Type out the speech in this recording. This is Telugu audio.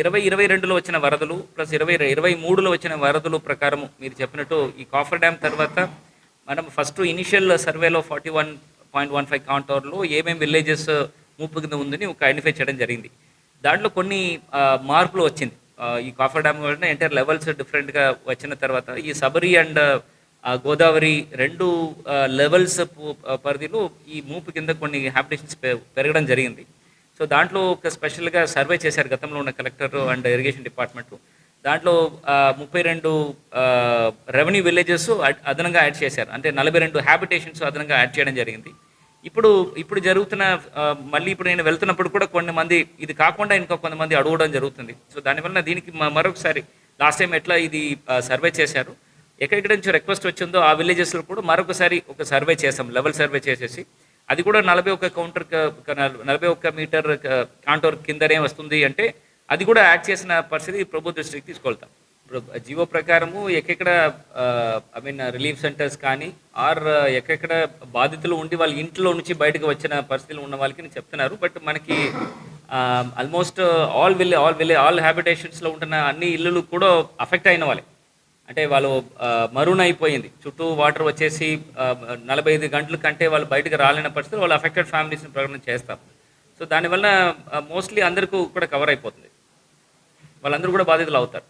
ఇరవై ఇరవై రెండులో వచ్చిన వరదలు ప్లస్ ఇరవై ఇరవై మూడులో వచ్చిన వరదలు ప్రకారము మీరు చెప్పినట్టు ఈ కాఫర్ డ్యామ్ తర్వాత మనం ఫస్ట్ ఇనిషియల్ సర్వేలో forty one point one five కాంటోర్లో ఏమేమి విలేజెస్ ముప్పు కింద ఉందని ఒక ఐడెంటిఫై చేయడం జరిగింది. దాంట్లో కొన్ని మార్పులు వచ్చింది. ఈ కాఫర్ డ్యామ్ వలన ఎంటైర్ లెవెల్స్ డిఫరెంట్గా వచ్చిన తర్వాత ఈ సబరి అండ్ గోదావరి రెండు లెవెల్స్ పరిధిలో ఈ మూపు కింద కొన్ని హ్యాబిటేషన్స్ పెరగడం జరిగింది. సో దాంట్లో ఒక స్పెషల్గా సర్వే చేశారు గతంలో ఉన్న కలెక్టర్ అండ్ ఇరిగేషన్ డిపార్ట్మెంట్. దాంట్లో ముప్పై రెండు రెవెన్యూ విలేజెస్ అదనంగా యాడ్ చేశారు. అంటే నలభై రెండు హ్యాబిటేషన్స్ అదనంగా యాడ్ చేయడం జరిగింది. ఇప్పుడు ఇప్పుడు జరుగుతున్న మళ్ళీ ఇప్పుడు నేను వెళ్తున్నప్పుడు కూడా కొన్ని మంది ఇది కాకుండా ఇంకా కొంతమంది అడగడం జరుగుతుంది. సో దానివల్ల దీనికి మరొకసారి లాస్ట్ టైం ఎట్లా ఇది సర్వే చేశారు? ఎక్కడెక్కడి నుంచి రిక్వెస్ట్ వచ్చిందో ఆ విలేజెస్లో కూడా మరొకసారి ఒక సర్వే చేసాం లెవెల్ సర్వే చేసేసి. అది కూడా నలభై ఒక్క కౌంటర్ నలభై ఒక్క మీటర్ కాంటోర్ కిందనే వస్తుంది అంటే అది కూడా యాడ్ చేసిన పరిస్థితి ప్రభు దృష్టికి తీసుకెళ్తాం. జివో జీవో ప్రకారము ఎక్కడెక్కడ ఐ మీన్ రిలీఫ్ సెంటర్స్ కానీ ఆర్ ఎక్కడెక్కడ బాధితులు ఉండి వాళ్ళ ఇంట్లో నుంచి బయటకు వచ్చిన పరిస్థితులు ఉన్న వాళ్ళకి చెప్తున్నారు. బట్ మనకి ఆల్మోస్ట్ ఆల్ విల్లే ఆల్ విల్లే ఆల్ హ్యాబిటేషన్స్లో ఉంటున్న అన్ని ఇల్లులు కూడా అఫెక్ట్ అయిన వాళ్ళే. అంటే వాళ్ళు మరూన్ అయిపోయింది. చుట్టూ వాటర్ వచ్చేసి నలభై ఐదు గంటల కంటే వాళ్ళు బయటకు రాలేని పరిస్థితులు వాళ్ళు అఫెక్టెడ్ ఫ్యామిలీస్ని ప్రకటన చేస్తాం. సో దానివల్ల మోస్ట్లీ అందరికీ కూడా కవర్ అయిపోతుంది. వాళ్ళందరూ కూడా బాధితులు అవుతారు.